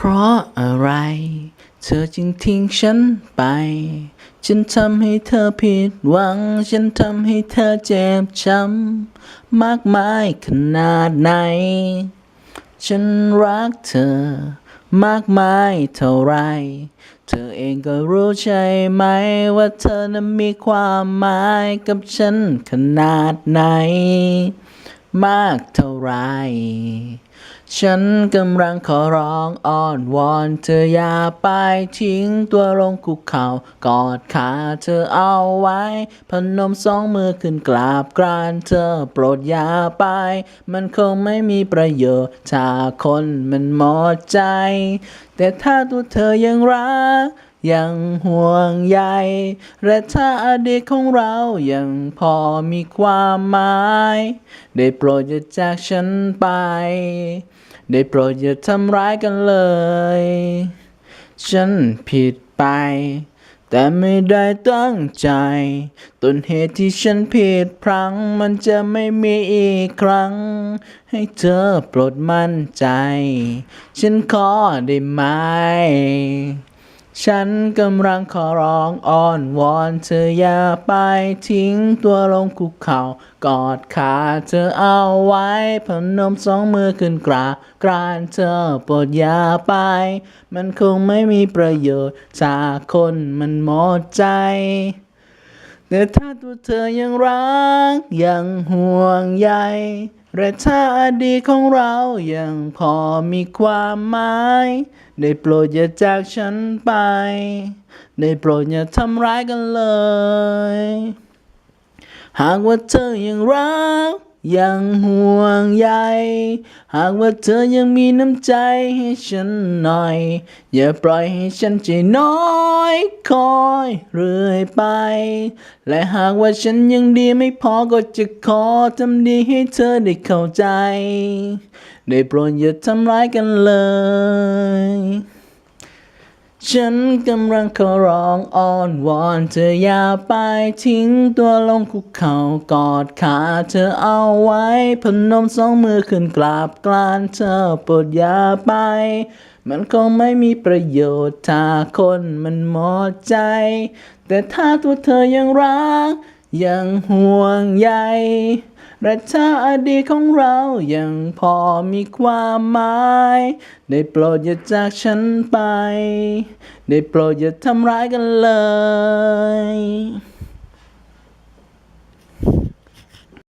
เพราะอะไร เธอจึงทิ้งฉันไป ฉันทำให้เธอผิดหวัง ฉันทำให้เธอเจ็บช้ำมากมายขนาดไหน ฉันรักเธอ มากมายเท่าไร เธอเองก็รู้ใช่ไหม ว่าเธอนั้นมีความหมายกับฉันขนาดไหน มากเท่าไร ฉันกำลังขอร้องอ้อนวอนเธออย่าไปทิ้งตัวลงคุกเข่ากอดขาเธอเอาไว้ พนมสองมือขึ้นกราบกรานเธอโปรดอย่าไป มันคงไม่มีประโยชน์ถ้าคนมันหมดใจ แต่ถ้าตัวเธอยังรัก ยังห่วงใยและถ้าอดีตของเรายังพอมีความหมาย ได้โปรดอย่าจากฉันไป ได้โปรดอย่าทำร้ายกันเลย ฉันผิดไป แต่ไม่ได้ตั้งใจ ต้นเหตุที่ฉันผิดพลั้ง มันจะไม่มีอีกครั้ง ให้เธอโปรดมั่นใจ ฉันขอได้ไหม ฉันกำลังขอร้องอ้อนวอนเธออย่าไปทิ้งตัวลงคุกเข่ากอดขาเธอเอาไว้พนมสองมือขึ้นกราบกรานเธอโปรดอย่าไป มันคงไม่มีประโยชน์ถ้าคนมันหมดใจ แต่ถ้าตัวเธอยังรักยังห่วงใย และถ้าอดีตของเรายังพอมีความหมาย ได้โปรดอย่าจากฉันไป ได้โปรดอย่าทำร้ายกันเลย หากว่าเธอยังรัก ยังห่วงใย หากว่าเธอยังมีน้ำใจให้ฉันหน่อย อย่าปล่อยให้ฉันใจน้อยคอยเรื่อยไป และหากว่าฉันยังดีไม่พอก็จะขอทำดีให้เธอได้เข้าใจ ได้โปรดอย่าทำร้ายกันเลย ฉันกำลังขอร้องอ้อนวอนเธออย่าไปทิ้งตัวลงคุกเข่ากอดขาเธอเอาไว้ พนมสองมือขึ้นกราบกรานเธอปรดอย่าไป มันคงไม่มีประโยชน์ถ้าคนมันหมดใจ แต่ถ้าตัวเธอยังรัก ยังห่วงใย และถ้าอดีตของเรายังพอมีความหมาย ได้โปรดอย่าจากฉันไป ได้โปรดอย่าทำร้ายกันเลย